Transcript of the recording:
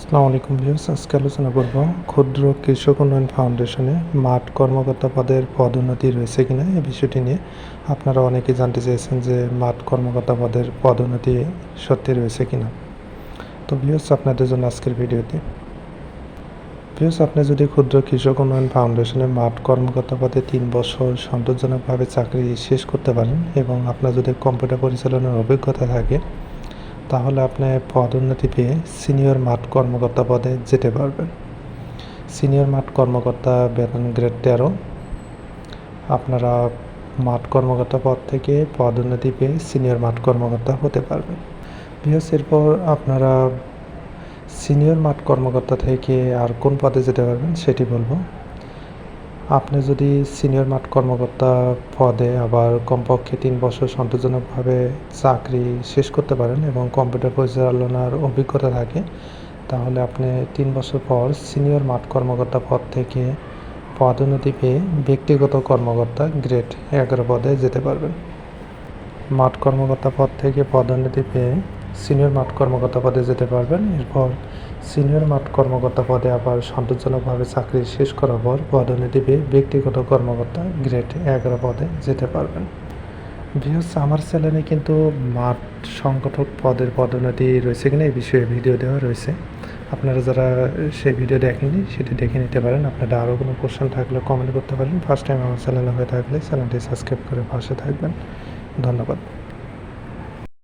আসসালামু আলাইকুম ভিউস আজকে আলোচনা করব ক্ষুদ্র কৃষক উন্নয়ন ফাউন্ডেশনে মাঠ কর্মকর্তা পদের পদোন্নতি রয়েছে কিনা এই বিষয়টি নিয়ে। আপনারা অনেকেই জানতে চেয়েছেন যে মাঠ কর্মকর্তা পদের পদোন্নতি সত্যি রয়েছে কিনা। তো ভিউস আপনাদের জন্য আজকের ভিডিওতে। ভিউস আপনি যদি ক্ষুদ্র কৃষক উন্নয়ন ফাউন্ডেশনে মাঠ কর্মকর্তা পদে তিন বছর সন্তোষজনকভাবে চাকরি শেষ করতে পারেন এবং আপনার যদি কম্পিউটার পরিচালনার অভিজ্ঞতা থাকে তাহলে আপনি পদোন্নতি পেয়ে সিনিয়র মাঠ কর্মকর্তা পদে যেতে পারবেন। সিনিয়র মাঠ কর্মকর্তা বেতন গ্রেড তেরো। আপনারা মাঠ কর্মকর্তা পদ থেকে পদোন্নতি পেয়ে সিনিয়র মাঠ কর্মকর্তা হতে পারবেন। বিএস এরপর আপনারা সিনিয়র মাঠ কর্মকর্তা থেকে আর কোন পদে যেতে পারবেন সেটি বলব। আপনি যদি সিনিয়র মাঠ কর্মকর্তা পদে আবার কমপক্ষে তিন বছর সন্তোষজনকভাবে চাকরি শেষ করতে পারেন এবং কম্পিউটার পরিচালনার অভিজ্ঞতা থাকে, তাহলে আপনি তিন বছর পর সিনিয়র মাঠ কর্মকর্তা পদ থেকে পদোন্নতি পেয়ে ব্যক্তিগত কর্মকর্তা গ্রেড এগারো পদে যেতে পারবেন। মাঠ কর্মকর্তা পদ থেকে পদোন্নতি পেয়ে সিনিয়র মাঠ কর্মকর্তা পদে যেতে পারবেন। এরপর সিনিয়র মাঠ কর্মকর্তা পদে আবার সন্তোষজনকভাবে চাকরি শেষ করার পর পদোন্নতি পেয়ে ব্যক্তিগত কর্মকর্তা গ্রেড এগারো পদে যেতে পারবেন। ভিউস আমার চ্যানেলে কিন্তু মাঠ সংগঠক পদের পদোন্নতি রয়েছে কিনা এই বিষয়ে ভিডিও দেওয়া রয়েছে। আপনারা যারা সেই ভিডিও দেখেননি, সেটি দেখে নিতে পারেন। আপনারা আরও কোনো কোশ্চেন থাকলে কমেন্ট করতে পারেন। ফার্স্ট টাইম আমার চ্যানেলে হয়ে থাকলে চ্যানেলটি সাবস্ক্রাইব করে পাশে থাকবেন। ধন্যবাদ।